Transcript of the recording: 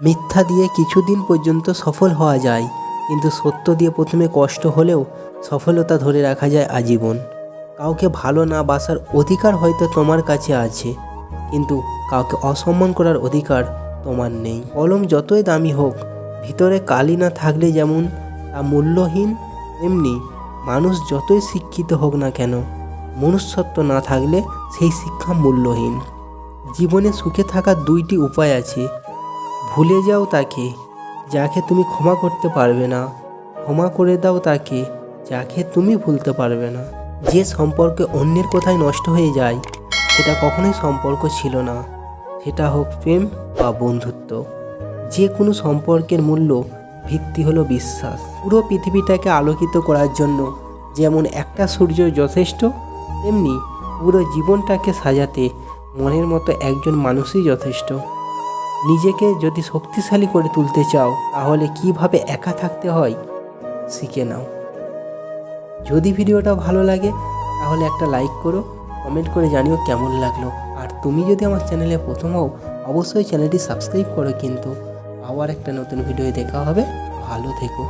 মিথ্যা দিয়ে কিছুদিন পর্যন্ত সফল হওয়া যায়, কিন্তু সত্য দিয়ে প্রথমে কষ্ট হলেও সফলতা ধরে রাখা যায় আজীবন। কাউকে ভালো না বাসার অধিকার হয়তো তোমার কাছে আছে, কিন্তু কাউকে অসম্মান করার অধিকার তোমার নেই। কলম যতই দামি হোক, ভিতরে কালি না থাকলে যেমন তা মূল্যহীন, তেমনি মানুষ যতই শিক্ষিত হোক না কেন, মনুষ্যত্ব না থাকলে সেই শিক্ষা মূল্যহীন। জীবনে সুখে থাকার দুইটি উপায় আছে ভুলে যাও তাকে, যাকে তুমি ক্ষমা করতে পারবে না। ক্ষমা করে দাও তাকে, যাকে তুমি ভুলতে পারবে না। যে সম্পর্কে অন্যের কোথায় নষ্ট হয়ে যায়, সেটা কখনোই সম্পর্ক ছিল না। সেটা হোক প্রেম বা বন্ধুত্ব। যে কোনো সম্পর্কের মূল্য, ভিত্তি হলো বিশ্বাস। পুরো পৃথিবীটাকে আলোকিত করার জন্য যেমন একটা সূর্য যথেষ্ট, তেমনি পুরো জীবনটাকে সাজাতে মনের মতো একজন মানুষই যথেষ্ট। নিজেকে যদি শক্তিশালী করে তুলতে চাও, তাহলে কীভাবে একা থাকতে হয়, শিখে নাও। যদি ভিডিওটা ভালো লাগে, তাহলে একটা লাইক করো, কমেন্ট করে জানিও কেমন লাগল। আর তুমি যদি আমার চ্যানেলে প্রথম হও, অবশ্যই চ্যানেলটি সাবস্ক্রাইব করো কিন্তু। আবার একটা নতুন ভিডিও দেখা হবে, ভালো থেকো।